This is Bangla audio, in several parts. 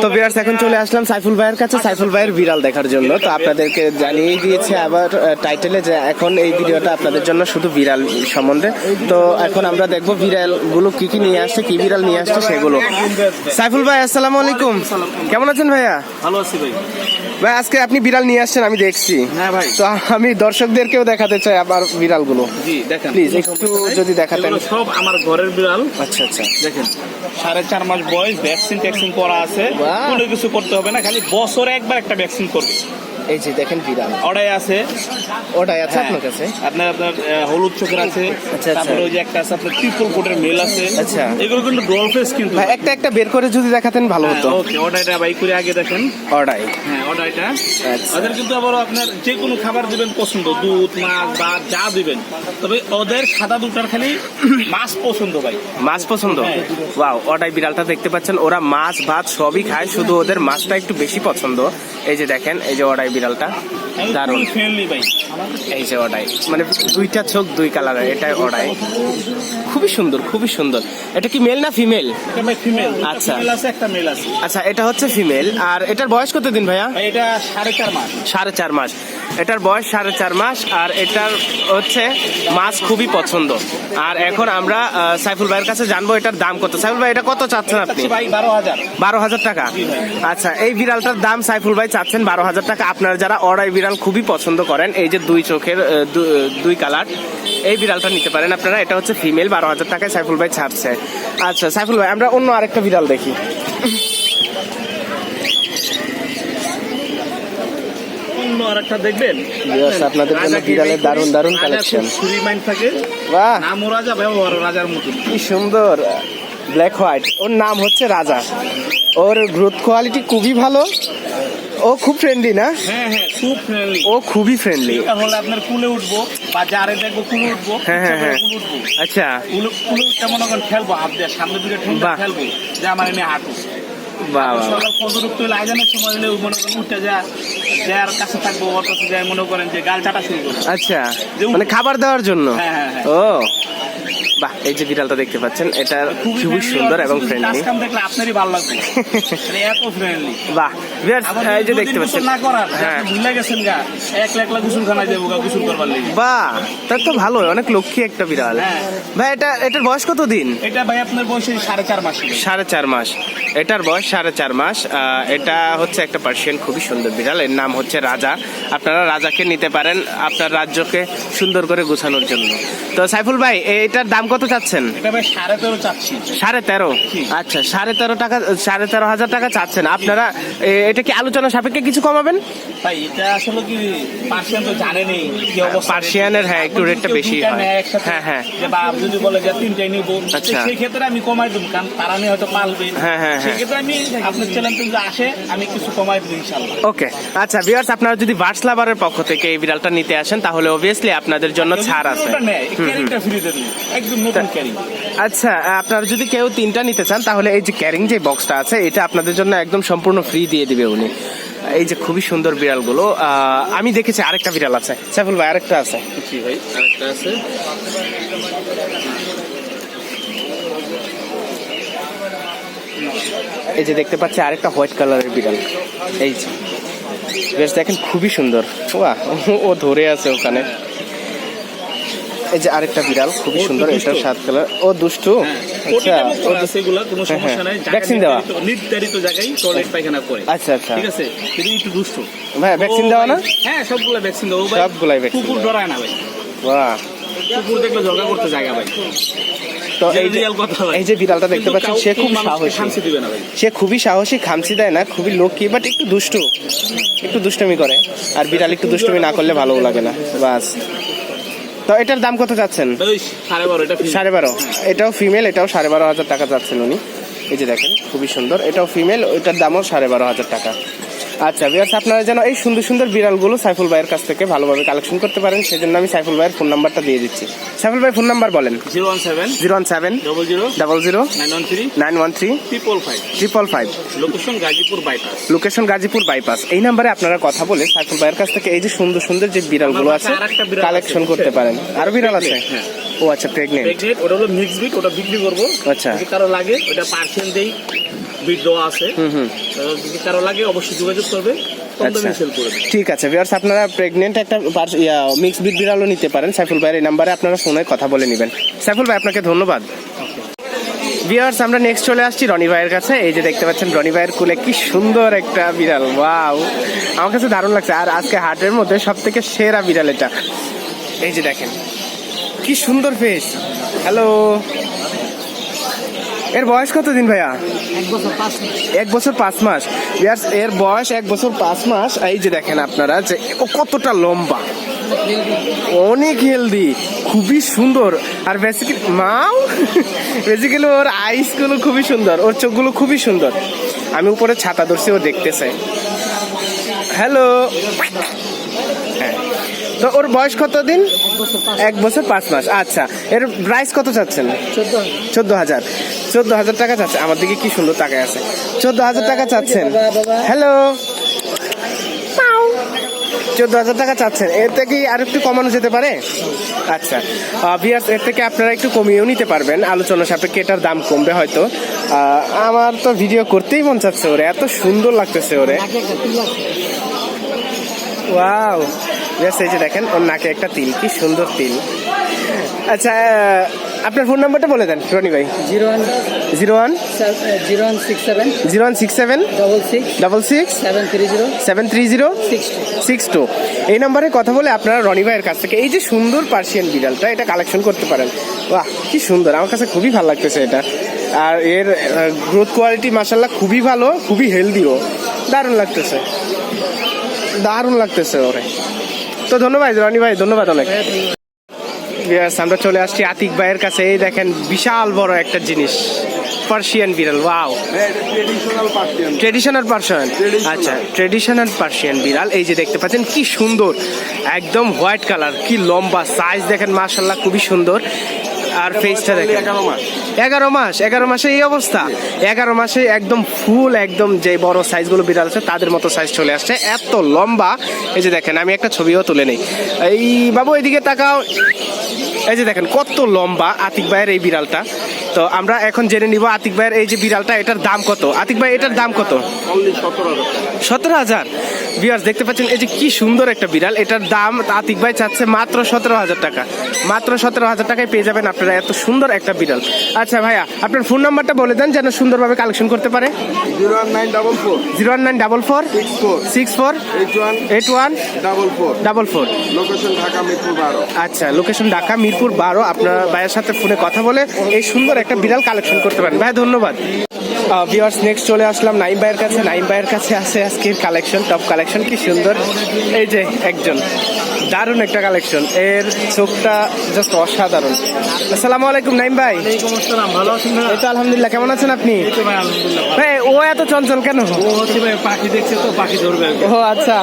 তো বিয়ার্স এখন চলে আসলাম সাইফুল ভাইয়ের কাছে। সাইফুল ভাইয়ের বিড়াল দেখার জন্য। তো আপনাদেরকে জানিয়ে দিয়েছে আবার টাইটেলে যে এখন এই ভিডিওটা আপনাদের জন্য শুধু বিড়াল সম্বন্ধে। তো এখন আমরা দেখব বিড়ালগুলো কি কি নিয়ে আসছে কি বিড়াল নিয়ে আসছে সেগুলো। সাইফুল ভাই আসসালামু আলাইকুম। কেমন আছেন ভাইয়া? ভালো আছি ভাই। ভাই আজকে আপনি বিড়াল নিয়ে আসছেন আমি দেখছি। হ্যাঁ ভাই। তো আমি দর্শকদেরকেও দেখাতে চাই আমার বিড়ালগুলো। জি দেখেন। প্লিজ একটু যদি দেখাতেন। সব আমার ঘরের বিড়াল। আচ্ছা আচ্ছা। দেখেন। সাড়ে চার মাস বয়স ভ্যাকসিন ট্যাকসিন করা আছে। কোনো কিছু করতে হবে না খালি বছরে একবার একটা ভ্যাকসিন করবে। এই যে দেখেন বিড়াল। ওটাই আছে? ওটাই আছে হ্যাঁ। আপনার কাছে? আপনার আপনার হলুদ চোখের আছে আচ্ছা। তারপরে ওই যে একটা আছে আপনার ট্রিপল কোটের মেল আছে। আচ্ছা। এগুলো কিন্তু ডলফেস কিন্তু। ভাই একটা একটা বের করে যদি দেখাতেন ভালো হতো। ওকে এটা বাই করে আগে দেখেন। ওটাই। হ্যাঁ ওটা আচ্ছা। ওদের কিন্তু আবার আপনার যে কোনো খাবার দিবেন পছন্দ দুধ মাছ ভাত যা দিবেন। তবে ওদের সাদা দুটার খালি মাছ পছন্দ ভাই। মাছ পছন্দ? হ্যাঁ। ওয়াও ওটাই বিড়ালটা দেখতে পাচ্ছেন। ওরা মাছ ভাত সবই খায় শুধু ওদের মাছটা একটু বেশি পছন্দ। এই যে দেখেন এই যে ওটাই বিড়ালটা। দারুণ। এই যে ওটাই মানে দুইটা চোখ দুই কালারের এটাই ওটাই খুবই সুন্দর খুবই সুন্দর। এটা কি মেল না ফিমেল আচ্ছা। আচ্ছা এটা হচ্ছে ফিমেল আর এটার বয়স কত দিন ভাইয়া এটা সাড়ে চার মাস। সাড়ে চার মাস। এটার বয়স সাড়ে চার মাস আর এটার হচ্ছে মাছ খুবই পছন্দ। আর এখন আমরা সাইফুল ভাইয়ের কাছে জানব এটার দাম কত। সাইফুল ভাই এটা কত চাচ্ছেন আপনি? ভাই বারো হাজার। বারো হাজার টাকা। আচ্ছা এই বিড়ালটার দাম সাইফুল ভাই চাচ্ছেন বারো হাজার টাকা। আপনারা যারা অড়াই বিড়াল খুবই পছন্দ করেন এই যে দুই চোখের দুই কালার এই বিড়ালটা নিতে পারেন আপনারা। এটা হচ্ছে ফিমেল বারো হাজার টাকায় সাইফুল ভাই ছাড়ছে। আচ্ছা সাইফুল ভাই আমরা অন্য আরেকটা বিড়াল দেখি। আর একটা দেখবেন? আপনাদের জন্য বিড়ালের দারুণ দারুণ collection। খুব থাকে। বাহ। নামও রাজা ব্যবহার রাজার মতো। কি সুন্দর। ব্ল্যাক হোয়াইট ওর নাম হচ্ছে রাজা। ওর গ্রোথ কোয়ালিটি খুবই ভালো। ও খুব ফ্রেন্ডলি না? হ্যাঁ হ্যাঁ খুব ফ্রেন্ডলি ও খুবই ফ্রেন্ডলি হলে আপনার কুলে উঠবো বা যারে দেখব কুলে উঠবো হ্যাঁ, হ্যাঁ, হ্যাঁ। আচ্ছা। কুলে কুলে উঠতে মনে করেন খেলব হাত দিয়ে সামনে দিকে ঠেলবো যে আমার এনে হাঁটু। লাইজানের সময় হলে মনে করেন যার কাছে থাকব ওর কাছে যায় মনে করেন যে গাল চাটা শুরু করব। আচ্ছা মানে খাবার দেওয়ার জন্য? হ্যাঁ, হ্যাঁ, হ্যাঁ। ও বাহ এই যে বিড়ালটা দেখতে পাচ্ছেন এটা খুবই সুন্দর এবং ফ্রেন্ডলি দেখলে আপনারই ভালো লাগবে। মানে এত ফ্রেন্ডলি বাহ এই যে দেখতে পাচ্ছেন। না করার হ্যাঁ। ভুলে গেছেন গা। একলা একলা গোসল খানায় যাব গা গোসল করবার লেগে। বাহ তার তো ভালো অনেক লক্ষ্মী একটা বিড়াল। হ্যাঁ। ভাই এটা এটার বয়স কত দিন? এটা ভাই আপনার বয়সে সাড়ে চার মাস। সাড়ে চার মাস। এটার বয়স সাড়ে চার মাস। এটা হচ্ছে একটা পার্সিয়ান খুবই সুন্দর বিড়াল। এর নাম হচ্ছে রাজা। আপনারা রাজাকে নিতে পারেন আপনার রাজ্যকে সুন্দর করে গোছানোর জন্য। তো সাইফুল ভাই এটার দাম কত চাচ্ছেন? সাড়ে তেরো। আচ্ছা সাড়ে তেরো টাকা সাড়ে তেরো হাজার টাকা চাচ্ছেন। আপনারা এটা কি আলোচনা সাপেক্ষে কিছু কমাবেন ভাই এটা আসলে কি পার্সিয়ান তো জানেনি কি অবস্থা পার্সিয়ানের, হ্যাঁ, একটু রেটটা বেশি হয়। হ্যাঁ, হ্যাঁ। যে বাপ যদি বলে যে তিনটাই নিব আচ্ছা। সেই ক্ষেত্রে আমি কমাই দেবো কারণ তারা নিয়ে হয়তো পালবে হ্যাঁ, হ্যাঁ, হ্যাঁ। সেক্ষেত্রে আমি আপনার চ্যানেল যদি আসে আমি কিছু কমাই দেবো ইনশাল্লাহ ওকে আচ্ছা ভিউয়ার্স আপনারা যদি বার্ডস লাভারের পক্ষ থেকে এই বিড়ালটা নিতে আসেন তাহলে অবভিয়াসলি আপনাদের জন্য ছাড় আছে একদম নতুন ক্যারিং আচ্ছা আপনারা যদি কেউ তিনটা নিতে চান তাহলে এই যে ক্যারিং যে বক্সটা আছে এটা আপনাদের জন্য একদম সম্পূর্ণ ফ্রি দিয়ে দিবে উনি। এই যে খুবই সুন্দর বিড়ালগুলো আমি দেখেছি আরেকটা বিড়াল আছে। সাইফুল ভাই আরেকটা আছে। জি ভাই আরেকটা আছে। এই যে দেখতে পাচ্ছি আরেকটা হোয়াইট কালারের বিড়াল। এই যে বেশ দেখেন খুবই সুন্দর। ও ধরে আছে ওখানে। এই যে আরেকটা বিড়াল খুবই সুন্দর। এটাও সাত কালার। ও দুষ্টু? আচ্ছা। ও কোনো হ্যাঁ, সমস্যা নাই। হ্যাঁ। ভ্যাকসিন দেওয়া? নির্ধারিত- জায়গায় টয়লেট পায়খানা করে। আচ্ছা আচ্ছা। ঠিক আছে? একটু দুষ্ট। ভাই ভ্যাকসিন দেওয়া না? হ্যাঁ সবগুলা ভ্যাকসিন দেবো ভাই সবগুলাই vaccine কুকুর। ডরায় না ভাই। বাহ। কুকুর দেখলে ঝগড়া করতে জায়গা ভাই। তো এই যে বিড়ালটা দেখতে পাচ্ছেন সে খুব সাহসী। সে খুবই সাহসী খামচি দেয় না খুবই লক্ষ্মী বাট একটু দুষ্টু। একটু দুষ্টুমি করে। আর বিড়াল একটু দুষ্টুমি না করলে ভালোও লাগে না। বাস। তো এটার দাম কত চাচ্ছেন সাড়ে বারো সাড়ে বারো। এটাও ফিমেল এটাও সাড়ে বারো হাজার টাকা চাচ্ছেন উনি। এই যে দেখেন খুবই সুন্দর। এটাও ফিমেল ওইটার দামও সাড়ে বারো হাজার টাকা। আচ্ছা বিয়ার্স আপনারা যেন এই সুন্দর সুন্দর বিড়ালগুলো সাইফুল ভাইয়ের কাছ থেকে ভালোভাবে কালেকশন করতে পারেন সেজন্য আমি সাইফুল ভাইয়ের ফোন নাম্বারটা দিয়ে দিচ্ছি। সাইফুল ভাই ফোন নাম্বার বলেন। Zero one seven zero one seven double zero double zero nine one three nine one three triple five triple five. Location Gazipur bypass. Location Gazipur bypass. এই নাম্বারে আপনারা কথা বলে সাইফুল ভাইয়ের কাছ থেকে এই যে সুন্দর সুন্দর যে বিড়ালগুলো আছে কালেকশন করতে পারেন। আরও বিড়াল আছে? হ্যাঁ। ও আচ্ছা প্রেগনেন্ট ওটা হলো মিক্স বিট ওটা বিক্রি করব। আচ্ছা। কারও লাগে ওটা পার্সেন্ট দেই। বিট দেওয়া আছে। যদি কারও লাগে অবশ্যই যোগাযোগ করবে আচ্ছা। ঠিক আছে ভিউয়ার্স আপনারা প্রেগনেন্ট একটা মিক্স বিট বিড়ালও নিতে পারেন। সাইফুল ভাইয়ের এই নাম্বারে আপনারা ফোনে কথা বলে নেবেন। সাইফুল ভাই আপনাকে ধন্যবাদ। ভিউয়ার্স আমরা নেক্সট চলে আসছি রনি ভাইয়ের কাছে। এই যে দেখতে পাচ্ছেন রনি ভাইয়ের কুলে কি সুন্দর একটা বিড়াল। ওয়াও আমার কাছে দারুণ লাগছে। আর আজকে হাটের মধ্যে সব থেকে সেরা বিড়াল এটা। এই যে দেখেন কি সুন্দর ফেস হ্যালো এর বয়স কত দিন ভাইয়া? এক বছর পাঁচ মাস। এর বয়স এক বছর পাঁচ মাস। এই যে দেখেন আপনারা যে কতটা লম্বা। অনেক হেলদি খুবই সুন্দর। আর বেসিক্যালি মাও? বেসিক্যালি ওর আইসগুলো খুবই সুন্দর ওর চোখগুলো খুবই সুন্দর। আমি উপরে ছাতা ধরছি ও দেখতেছে। হ্যালো হ্যাঁ তো ওর বয়স কত দিন এক বছর পাঁচ মাস। আচ্ছা এর প্রাইস কত চাচ্ছেন? চোদ্দ হাজার। চোদ্দ হাজার। টাকা চাচ্ছে। আমার দিকে কি সুন্দর টাকায় আছে। চোদ্দ হাজার টাকা চাচ্ছেন। হ্যালো চোদ্দ হাজার টাকা চাচ্ছেন। এর থেকে আর একটু কমানো যেতে পারে? আচ্ছা। ভিয়ার্স এর থেকে আপনারা একটু কমিয়েও নিতে পারবেন। আলোচনা সাপেক্ষে এটার দাম কমবে হয়তো। আমার তো ভিডিও করতেই মন চাচ্ছে ওরে। এত সুন্দর লাগতেছে ওরে। ওয়াও জাস্ট এই যে দেখেন ওর নাকে একটা তিল কি সুন্দর তিল। আচ্ছা আপনার ফোন নাম্বারটা বলে দেন রনি ভাই। Zero one zero one zero one six seven. Zero one six seven double six double six seven three zero seven three zero six two. Six two. এই নাম্বারে কথা বলে আপনারা রনি ভাইয়ের কাছ থেকে এই যে সুন্দর পার্সিয়ান বিড়ালটা এটা কালেকশন করতে পারেন। বাহ কি সুন্দর আমার কাছে খুবই ভালো লাগতেছে এটা। আর এর গ্রোথ কোয়ালিটি মাসাল্লাহ খুবই ভালো খুবই হেলদিও দারুণ লাগতেছে। দারুণ লাগতেছে ওরে। তো ধন্যবাদ, রনি ভাই, ধন্যবাদ অনেক। আমরা চলে আসছি আতিক ভাইয়ের কাছে। এই দেখেন, বিশাল বড় একটা জিনিস পার্সিয়ান বিড়াল ওয়াও ট্রেডিশনাল পার্সিয়ান. আচ্ছা ট্রেডিশনাল পার্সিয়ান বিড়াল, এই যে দেখতে পাচ্ছেন, কি সুন্দর। একদম হোয়াইট কালার কি লম্বা সাইজ দেখেন মার্শাল্লাহ খুবই সুন্দর। আর ফেসটা দেখেন। এগারো মাস। এগারো মাস এই অবস্থা। এগারো মাসে একদম ফুল একদম যে বড় সাইজগুলো বিড়াল আছে তাদের মতো সাইজ চলে আসছে। এত লম্বা। এই যে দেখেন আমি একটা ছবিও তুলে নেই। এই বাবু এদিকে তাকাও। এই যে দেখেন কত লম্বা আতিক ভাইয়ের এই বিড়ালটা। তো আমরা এখন জেনে নিব আতিক ভাইয়ের এই যে বিড়ালটা এটার দাম কত? আতিক ভাই এটার দাম কত? সতেরো হাজার সতেরো হাজার? বিয়ার্স দেখতে পাচ্ছেন এই যে কি সুন্দর একটা বিড়াল। এটার দাম আতিক ভাই চাচ্ছে মাত্র সতেরো হাজার টাকা। মাত্র সতেরো হাজার টাকায় পেয়ে যাবেন আপনারা। এত সুন্দর একটা বিড়াল। আচ্ছা ভাইয়া আপনার ফোন নাম্বারটা বলে দেন যেন সুন্দরভাবে কালেকশন করতে পারে। Zero one nine double four. Zero one nine double four six four six four eight one eight one double four double four location Dhaka Mirpur বারো আচ্ছা লোকেশন ঢাকা মিরপুর বারো আপনার ভাইয়ের সাথে ফোনে কথা বলে এই সুন্দর একটা বিড়াল কালেকশন করতে পারেন। ভাই ধন্যবাদ। ভিওয়ার্স নেক্সট চলে আসলাম নাইম ভাইয়ের কাছে। নাইম ভাইয়ের কাছে আছে আজকের কালেকশন টপ কালেকশন কি সুন্দর। এই যে একজন। দারুণ একটা কালেকশন এর চোখটা জাস্ট অসাধারণ। আসসালামু আলাইকুম নাইম ভাই। ভালো আছেন এই তো আলহামদুলিল্লাহ কেমন আছেন আপনি? ভাই ও এত চঞ্চল কেন? ও হচ্ছে ভাই পাখি দেখছে তো পাখি ধরবে ও আচ্ছা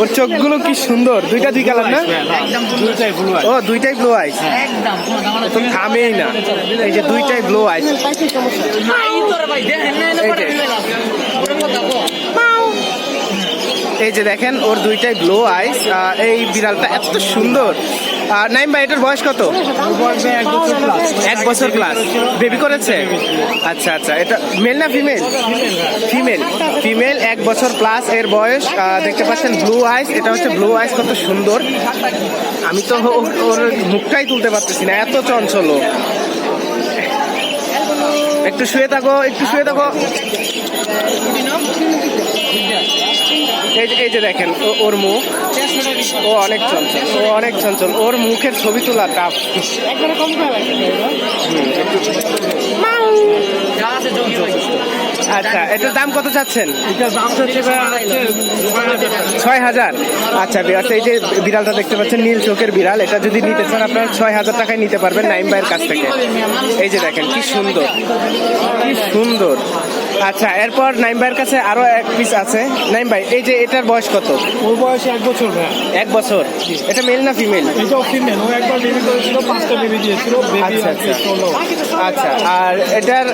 ওর চোখগুলো কি সুন্দর? দুইটা দুই কালার না? দুইটাই ব্লু ও দুইটাই ব্লু আইস একদম তো থামেই না। এই যে দুইটাই ব্লু আইস এই যে দেখেন, ওর দুইটাই ব্লো আইস এই বিড়ালটা এত সুন্দর। নাইম ভাই, এটার বয়স কত? এক বছর প্লাস বেবি করেছে? আচ্ছা আচ্ছা এটা মেল না ফিমেল ফিমেল ফিমেল এক বছর প্লাস এর বয়স দেখতে পাচ্ছেন ব্লু আইস এটা হচ্ছে ব্লু আইস কত সুন্দর। আমি তো ওর মুখটাই তুলতে পারতেছি না, এত চঞ্চল। একটু শুয়ে থাকো, একটু শুয়ে থাকো। এই যে এই যে দেখেন ও- ওর মুখ। ও অনেক চঞ্চল ও অনেক চঞ্চল। ওর মুখের ছবি তোলা টাফ আচ্ছা এটার দাম কত চাচ্ছেন। ছয় হাজার আচ্ছা বিরাট এই যে বিড়ালটা দেখতে পাচ্ছেন নীল চোখের বিড়াল। এটা যদি নিতে চান আপনারা ছয় হাজার টাকায় নিতে পারবেন নাইম ভাইয়ের কাছ থেকে। এই যে দেখেন কি সুন্দর। কি সুন্দর। আচ্ছা এরপর নাইম ভাইয়ের কাছে আরও এক পিস আছে। নাইম ভাই এই যে এটার বয়স কত? ওর বয়স এক বছর ভাই। এক বছর। এটা মেল না ফিমেল এটাও ফিমেল ও একবার বেবি করেছিল পাঁচটা বেবি দিয়েছিল বেবি আচ্ছা আচ্ছা। আচ্ছা আর এটার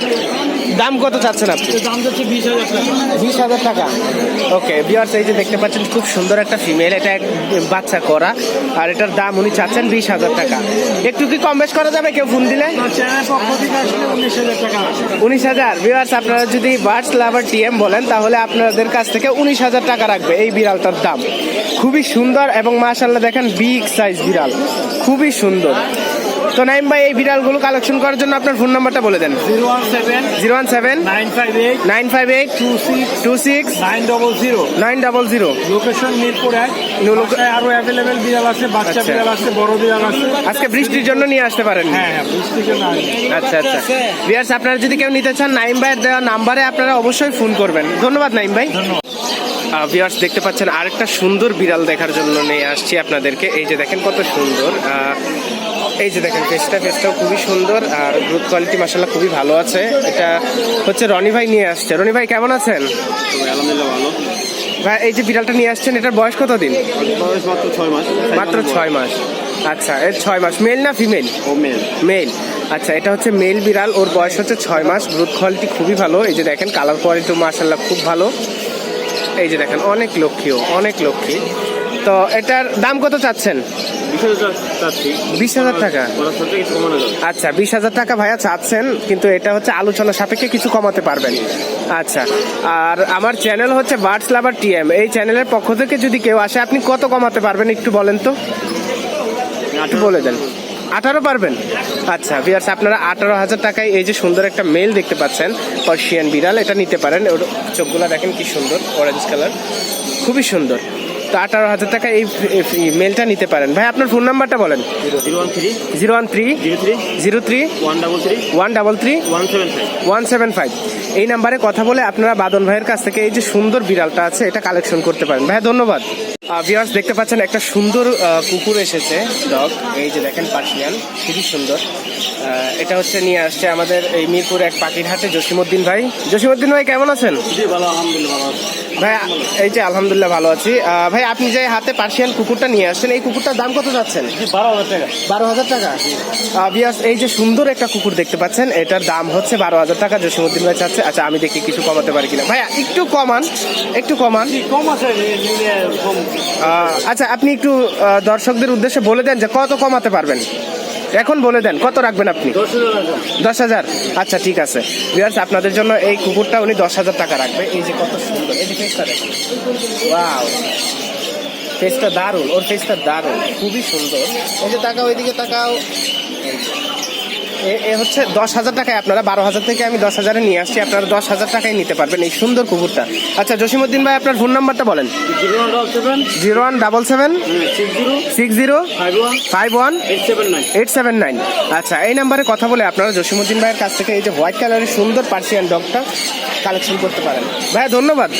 দাম কত চাচ্ছেন আপনি? দাম যাচ্ছে বিশ হাজার টাকা। বিশ হাজার টাকা। ওকে বিয়ার্স এই যে দেখতে পাচ্ছেন খুব সুন্দর একটা ফিমেল এটা এক বাচ্চা করা। আর এটার দাম উনি চাচ্ছেন বিশ হাজার টাকা। একটু কি কম বেশ করা যাবে? কেউ ফোন দিলে? উনিশ হাজার বিয়ার্স আপনারা যদি বার্ডস লাভার টিএম বলেন, তাহলে আপনাদের কাছ থেকে উনিশ হাজার টাকা রাখবে এই বিড়ালটার দাম। খুবই সুন্দর এবং মাশাল্লাহ দেখেন বিগ সাইজ বিড়াল। খুবই সুন্দর। তো নাইম ভাই এই বিড়ালগুলো কালেকশন করার জন্য আপনার ফোন নাম্বারটা বলে দেন। Zero one seven zero one seven nine five eight nine five eight two six two six nine double zero nine double zero. Location Mirpur এক। আরও অ্যাভেলেবেল বিড়াল আছে বাচ্চা আচ্ছা। বিড়াল আছে বড় বিড়াল আছে। আজকে বৃষ্টির জন্য নিয়ে আসতে পারেন। হ্যাঁ হ্যাঁ আচ্ছা আচ্ছা। বিয়ার্স আপনারা যদি কেউ নিতে চান নাইম ভাইয়ের দেওয়া নাম্বারে আপনারা অবশ্যই ফোন করবেন। ধন্যবাদ নাইম ভাই। ভিউয়ার্স দেখতে পাচ্ছেন আরেকটা সুন্দর বিড়াল দেখার জন্য নিয়ে আসছি আপনাদেরকে। এই যে দেখেন কত সুন্দর। এই যে দেখেন ফেসটা ফেসটাও খুবই সুন্দর আর গ্রুথ কোয়ালিটি মাসাল্লাহ খুবই ভালো আছে। এটা হচ্ছে রনি ভাই নিয়ে আসছে। রনি ভাই কেমন আছেন? আলহামদুলিল্লাহ ভালো। ভাই এই যে বিড়ালটা নিয়ে আসছেন এটার বয়স কত দিন বয়স মাত্র ছয় মাস। মাত্র ছয় মাস। আচ্ছা এর ছয় মাস। মেল না ফিমেল? ও মেল। মেল। আচ্ছা এটা হচ্ছে মেল বিড়াল। ওর বয়স হচ্ছে ছয় মাস। গ্রোথ কোয়ালিটি খুবই ভালো। এই যে দেখেন কালার কোয়ালিটি মার্শাল্লাহ খুব ভালো। এই যে দেখেন অনেক লক্ষ্মীও অনেক লক্ষ্মী। তো এটার দাম কত চাচ্ছেন? বিশ হাজার টাকা। আচ্ছা বিশ হাজার টাকা ভাইয়া চাচ্ছেন কিন্তু এটা হচ্ছে আলোচনা সাপেক্ষে কিছু কমাতে পারবেন। আচ্ছা আর আমার চ্যানেল হচ্ছে বার্ডস লাভার টিএম। এই চ্যানেলের পক্ষ থেকে যদি কেউ আসে আপনি কত কমাতে পারবেন একটু বলেন তো? একটু বলে দেন। আঠারো পারবেন? আচ্ছা বিয়ার্স আপনারা আঠারো হাজার টাকায় এই যে সুন্দর একটা মেল দেখতে পাচ্ছেন পার্সিয়ান বিড়াল এটা নিতে পারেন। ওর চোখগুলো দেখেন কি সুন্দর অরেঞ্জ কালার খুবই সুন্দর। তো আঠারো হাজার টাকা এই মেলটা নিতে পারেন। ভাই আপনার ফোন নাম্বারটা বলেন। Zero one three zero one three zero three zero three one double three one double three one seven five. One seven five এই নাম্বারে কথা বলে আপনারা বাদন ভাইয়ের কাছ থেকে এই যে সুন্দর বিড়ালটা আছে এটা কালেকশন করতে পারেন। ভাইয়া ধন্যবাদ। ভিউয়ার্স দেখতে পাচ্ছেন একটা সুন্দর কুকুর এসেছে ডগ এই যে দেখেন পার্সিয়ান খুবই সুন্দর। এটা হচ্ছে নিয়ে আসছে আমাদের এই মিরপুর এক পাখির হাটে জসিমউদ্দিন ভাই। জসিমউদ্দিন ভাই কেমন আছেন? জি ভালো আলহামদুলিল্লাহ ভালো ভাই এই যে আলহামদুলিল্লাহ ভালো আছি। আহ, ভাই আপনি যে হাতে পার্সিয়ান কুকুরটা নিয়ে আসছেন এই কুকুরটার দাম কত যাচ্ছেন? বারো হাজার টাকা। বারো হাজার টাকা? বিয়াস এই যে সুন্দর একটা কুকুর দেখতে পাচ্ছেন এটার দাম হচ্ছে বারো হাজার টাকা জসিমুদ্দিন ভাই চাচ্ছে। আচ্ছা আমি দেখি কিছু কমাতে পারি কিনা। ভাইয়া একটু কমান একটু কমান। কম আছে আচ্ছা আপনি একটু দর্শকদের উদ্দেশ্যে বলে দেন যে কত কমাতে পারবেন। এখন বলে দেন কত রাখবেন আপনি? দশ হাজার আছে দশ হাজার? আচ্ছা ঠিক আছে। বিয়ার্স আপনাদের জন্য এই কুকুরটা উনি দশ হাজার টাকা রাখবে। এই যে কত সুন্দর এই যে ফেসটা দেখুন। ওয়াও ফেসটা দারুণ ওর ফেসটা দারুণ খুবই সুন্দর। এই যে তাকাও ওইদিকে তাকাও। এ- এ হচ্ছে দশ হাজার টাকায় আপনারা বারো হাজার থেকে আমি দশ হাজারে নিয়ে আসছি আপনারা দশ হাজার টাকায় নিতে পারবেন এই সুন্দর কুকুরটা। আচ্ছা জসিমুদ্দিন ভাই আপনার ফোন নাম্বারটা বলেন। Zero one double seven. Six zero. Five one. Five one. Eight seven nine. Eight seven nine. আচ্ছা এই নাম্বারে কথা বলে আপনারা জসিমুদ্দিন ভাইয়ের কাছ থেকে এই যে হোয়াইট কালারের সুন্দর পার্সিয়ান ডগটা কালেকশন করতে পারেন। ভাইয়া ধন্যবাদ।